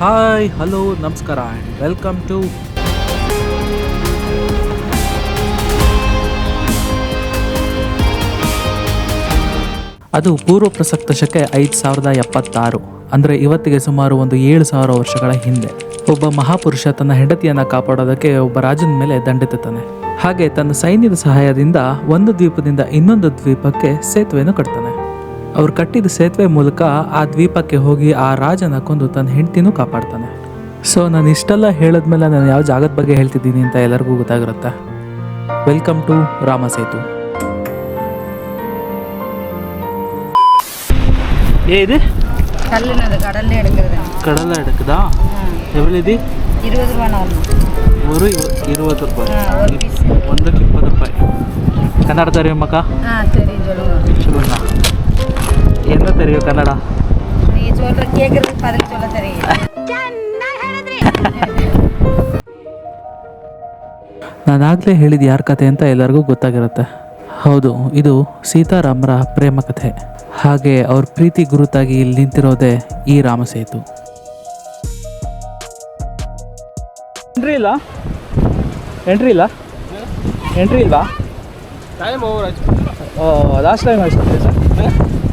Hi hello ನಮಸ್ಕಾರ and welcome to ಅದು ಪೂರ್ವ ಪ್ರಸಕ್ತ ಶಕೆ ಐದು ಸಾವಿರದ ಎಪ್ಪತ್ತಾರು, ಅಂದರೆ ಇವತ್ತಿಗೆ ಸುಮಾರು ಒಂದು ಏಳು ಸಾವಿರ ವರ್ಷಗಳ ಹಿಂದೆ. ಒಬ್ಬ ಮಹಾಪುರುಷ ತನ್ನ ಹೆಂಡತಿಯನ್ನು ಕಾಪಾಡೋದಕ್ಕೆ ಒಬ್ಬ ರಾಜನ ಮೇಲೆ ದಂಡೆತ್ತಾನೆ ಹಾಗೆ ತನ್ನ ಸೈನ್ಯದ ಸಹಾಯದಿಂದ ಒಂದು ದ್ವೀಪದಿಂದ ಇನ್ನೊಂದು ದ್ವೀಪಕ್ಕೆ ಸೇತುವೆಯನ್ನು ಕಟ್ತಾನೆ. ಅವ್ರು ಕಟ್ಟಿದ ಸೇತುವೆ ಮೂಲಕ ಆ ದ್ವೀಪಕ್ಕೆ ಹೋಗಿ ಆ ರಾಜನ ಕೊಂದು ತನ್ನ ಹೆಂಡತಿನೂ ಕಾಪಾಡ್ತಾನೆ ಸೊ ನಾನು ಇಷ್ಟೆಲ್ಲ ಹೇಳಿದ್ಮೇಲೆ ನಾನು ಯಾವ ಜಾಗದ ಬಗ್ಗೆ ಹೇಳ್ತಿದ್ದೀನಿ ಅಂತ ಎಲ್ಲರಿಗೂ ಗೊತ್ತಾಗಿರುತ್ತೆ ವೆಲ್ಕಮ್ ಟು ರಾಮ ಸೇತು ஏ இது கல்லுனது கடல்ல எடுக்கிறது கடலை எடுக்குதா எவ்வளோ இது இருபது ரூபா நாலு ஒரு இருபது ரூபாய் ஒரு பீஸ் ಒಂದಕ್ಕೆ ಇಪ್ಪತ್ತು ರೂಪಾಯಿ ಕನ್ನಡ தெரியுமாக்கா ஆ தெரியும் சொல்லுங்க சொல்லுங்க ಚಲೋ ತೆರೆಯೋ ಕನ್ನಡ. ನಾನಾಗಲೇ ಹೇಳಿದ ಯಾರ ಕತೆ ಅಂತ ಎಲ್ಲರಿಗೂ ಗೊತ್ತಾಗಿರುತ್ತೆ. ಹೌದು ಇದು ಸೀತಾರಾಮರ ಪ್ರೇಮ ಕಥೆ ಹಾಗೆ ಅವ್ರ ಪ್ರೀತಿ ಗುರುತಾಗಿ ಇಲ್ಲಿ ನಿಂತಿರೋದೇ ಈ ರಾಮ ಸೇತು. ಎಂಟ್ರಿ ಇಲ್ಲ? ಎಂಟ್ರಿ ಇಲ್ಲ? ಎಂಟ್ರಿ ಇಲ್ವಾ? ಟೈಮ್ ಓವರ್ ಲಾಸ್ಟ್ ಟೈಮ್ ಅಷ್ಟೇ ಸರ್.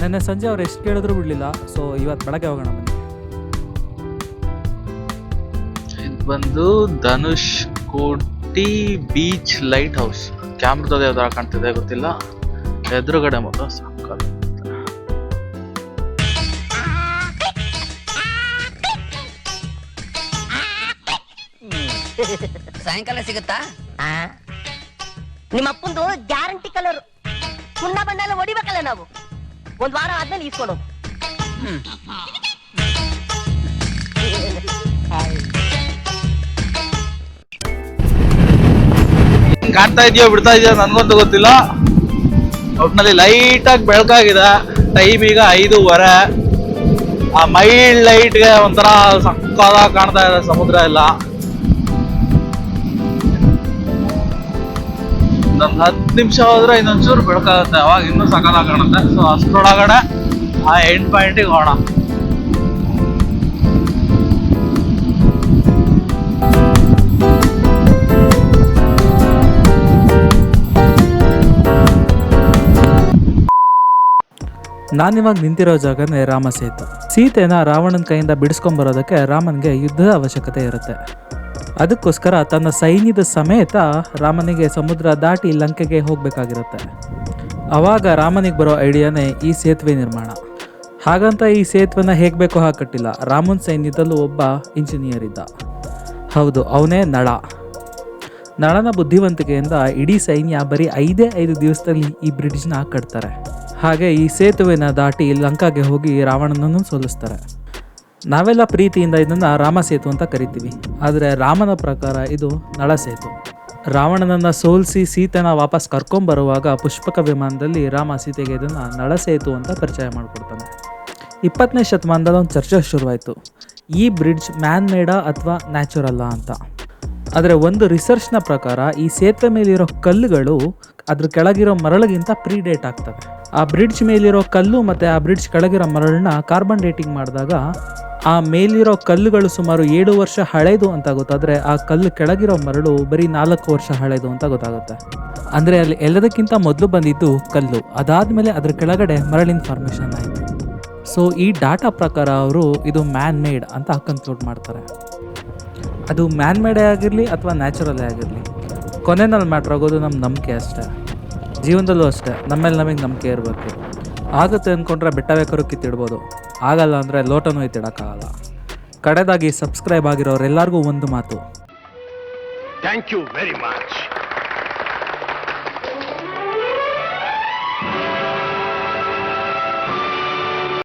ನೆನ್ನೆ ಸಂಜೆ ಅವ್ರು ಎಷ್ಟು ಕೇಳಿದ್ರು ಬಿಡಲಿಲ್ಲ. ಸೊ ಇವತ್ತು ಬೆಳಗ್ಗೆ ಹೋಗೋಣ ಬನ್ನಿ. ಇದು ಬಂದು ಧನುಷ್ ಕೋಟಿ ಬೀಚ್ ಲೈಟ್ ಹೌಸ್. ಕ್ಯಾಮ್ರದಲ್ಲಿ ಯಾವ ಥರ ಕಾಣ್ತಿದೆ ಗೊತ್ತಿಲ್ಲ. ಎದುರುಗಡೆ ಮಾತ್ರ ಸಾಕಾಗ ಸಾಯಂಕಾಲ ಸಿಗುತ್ತಾ? ನಿಮ್ಮ ಅಪ್ಪಂದು ಗ್ಯಾರಂಟಿ ಕಲರ್. ಸುಣ್ಣ ಬಂದಲ್ಲ ಹೊಡಿಬೇಕಲ್ಲ ನಾವು? ಒಂದ್ ವಾರ ಆದ್ಮೇಲೆ. ಕಾಣ್ತಾ ಇದೆಯೋ ಬಿಡ್ತಾ ಇದೆಯೋ ನನ್ಗೊಂದು ಗೊತ್ತಿಲ್ಲ. ಒಟ್ನಲ್ಲಿ ಲೈಟ್ ಆಗಿ ಬೆಳಕಾಗಿದೆ. ಟೈಮ್ ಈಗ ಐದೂವರೆ. ಆ ಮೈಲ್ಡ್ ಲೈಟ್ಗೆ ಒಂಥರ ಸಕ್ಕದಾಗ ಕಾಣ್ತಾ ಇದೆ ಸಮುದ್ರ ಎಲ್ಲ. ಇನ್ನೊಂದು ಹತ್ತು ನಿಮಿಷ ಹೋದ್ರೆ ಇನ್ನೊಂಚೂರು ಬೆಳಕಾಗುತ್ತೆ. ಅವಾಗ ಇನ್ನೂ ಸಕಾಲ ಕಾಣುತ್ತೆ. ಸೊ ಅಷ್ಟರೊಳಗಡೆ ಆ ಎಂಡ್ ಪಾಯಿಂಟಿಗೆ ಹೋಗೋಣ. ನಾನಿವಾಗ ನಿಂತಿರೋ ಜಾಗನೇ ರಾಮ ಸೇತು. ಸೀತೆನ ರಾವಣನ ಕೈಯಿಂದ ಬಿಡಿಸ್ಕೊಂಬರೋದಕ್ಕೆ ರಾಮನ್ಗೆ ಯುದ್ಧದ ಅವಶ್ಯಕತೆ ಇರುತ್ತೆ. ಅದಕ್ಕೋಸ್ಕರ ತನ್ನ ಸೈನ್ಯದ ಸಮೇತ ರಾಮನಿಗೆ ಸಮುದ್ರ ದಾಟಿ ಲಂಕೆಗೆ ಹೋಗಬೇಕಾಗಿರುತ್ತೆ. ಆವಾಗ ರಾಮನಿಗೆ ಬರೋ ಐಡಿಯಾನೇ ಈ ಸೇತುವೆ ನಿರ್ಮಾಣ. ಹಾಗಂತ ಈ ಸೇತುವೆನ ಹೇಗೆ ಬೇಕೋ ಹಾಗೆ ಕಟ್ಟಿಲ್ಲ. ರಾಮನ್ ಸೈನ್ಯದಲ್ಲೂ ಒಬ್ಬ ಇಂಜಿನಿಯರ್ ಇದ್ದ. ಹೌದು, ಅವನೇ ನಳ. ನಳನ ಬುದ್ಧಿವಂತಿಕೆಯಿಂದ ಇಡೀ ಸೈನ್ಯ ಬರೀ ಐದೇ ಐದು ದಿವಸದಲ್ಲಿ ಈ ಬ್ರಿಡ್ಜ್ನ ಕಟ್ತಾರೆ. ಹಾಗೆ ಈ ಸೇತುವೆನ ದಾಟಿ ಲಂಕಾಗೆ ಹೋಗಿ ರಾವಣನನ್ನು ಸೋಲಿಸ್ತಾರೆ. ನಾವೆಲ್ಲ ಪ್ರೀತಿಯಿಂದ ಇದನ್ನು ರಾಮ ಸೇತು ಅಂತ ಕರಿತೀವಿ. ಆದರೆ ರಾಮನ ಪ್ರಕಾರ ಇದು ನಳ ಸೇತು. ರಾವಣನನ್ನ ಸೋಲಿಸಿ ಸೀತೆನ ವಾಪಸ್ ಕರ್ಕೊಂಬರುವಾಗ ಪುಷ್ಪಕ ವಿಮಾನದಲ್ಲಿ ರಾಮ ಸೀತೆಗೆ ಇದನ್ನು ನಳ ಸೇತು ಅಂತ ಪರಿಚಯ ಮಾಡಿಕೊಡ್ತಾನೆ. ಇಪ್ಪತ್ತನೇ ಶತಮಾನದಲ್ಲಿ ಒಂದು ಚರ್ಚೆ ಶುರುವಾಯಿತು. ಈ ಬ್ರಿಡ್ಜ್ ಮ್ಯಾನ್ ಮೇಡಾ ಅಥವಾ ನ್ಯಾಚುರಲ್ಲ ಅಂತ. ಆದರೆ ಒಂದು ರಿಸರ್ಚ್ನ ಪ್ರಕಾರ ಈ ಸೇತುವೆ ಮೇಲಿರೋ ಕಲ್ಲುಗಳು ಅದ್ರ ಕೆಳಗಿರೋ ಮರಳಿಗಿಂತ ಪ್ರೀಡೇಟ್ ಆಗ್ತವೆ. ಆ ಬ್ರಿಡ್ಜ್ ಮೇಲಿರೋ ಕಲ್ಲು ಮತ್ತು ಆ ಬ್ರಿಡ್ಜ್ ಕೆಳಗಿರೋ ಮರಳನ್ನ ಕಾರ್ಬನ್ ಡೇಟಿಂಗ್ ಮಾಡಿದಾಗ ಆ ಮೇಲಿರೋ ಕಲ್ಲುಗಳು ಸುಮಾರು ಏಳು ವರ್ಷ ಹಳೇದು ಅಂತ ಗೊತ್ತಾದರೆ ಆ ಕಲ್ಲು ಕೆಳಗಿರೋ ಮರಳು ಬರೀ ನಾಲ್ಕು ವರ್ಷ ಹಳೆಯದು ಅಂತ ಗೊತ್ತಾಗುತ್ತೆ. ಅಂದರೆ ಅಲ್ಲಿ ಎಲ್ಲದಕ್ಕಿಂತ ಮೊದಲು ಬಂದಿದ್ದು ಕಲ್ಲು. ಅದಾದಮೇಲೆ ಅದರ ಕೆಳಗಡೆ ಮರಳಿನ ಫಾರ್ಮೇಷನ್ ಆಯಿತು. ಸೊ ಈ ಡಾಟಾ ಪ್ರಕಾರ ಅವರು ಇದು ಮ್ಯಾನ್ ಮೇಡ್ ಅಂತ ಕನ್ಕ್ಲೂಡ್ ಮಾಡ್ತಾರೆ. ಅದು ಮ್ಯಾನ್ ಮೇಡೇ ಆಗಿರಲಿ ಅಥವಾ ನ್ಯಾಚುರಲ್ಲೇ ಆಗಿರಲಿ. ಕೊನೆಯಲ್ಲಿ ಮ್ಯಾಟ್ರ್ ಆಗೋದು ನಮ್ಮ ನಂಬಿಕೆ ಅಷ್ಟೇ. ಜೀವನದಲ್ಲೂ ಅಷ್ಟೇ. ನಮ್ಮೇಲೆ ನಮಗೆ ನಂಬಿಕೆ ಇರಬೇಕು. ಆಗುತ್ತೆ ಅಂದ್ಕೊಂಡ್ರೆ ಬೆಟ್ಟ ಬೇಕಾದ್ರೂ ಕಿತ್ತಿಡ್ಬೋದು. ಆಗಲ್ಲ ಅಂದರೆ ಲೋಟನೂ ಎತ್ತಿಡೋಕ್ಕಾಗಲ್ಲ ಕಡೆದಾಗಿ ಸಬ್ಸ್ಕ್ರೈಬ್ ಆಗಿರೋರೆಲ್ಲರಿಗೂ ಒಂದು ಮಾತು ಥ್ಯಾಂಕ್ ಯು ವೆರಿ much.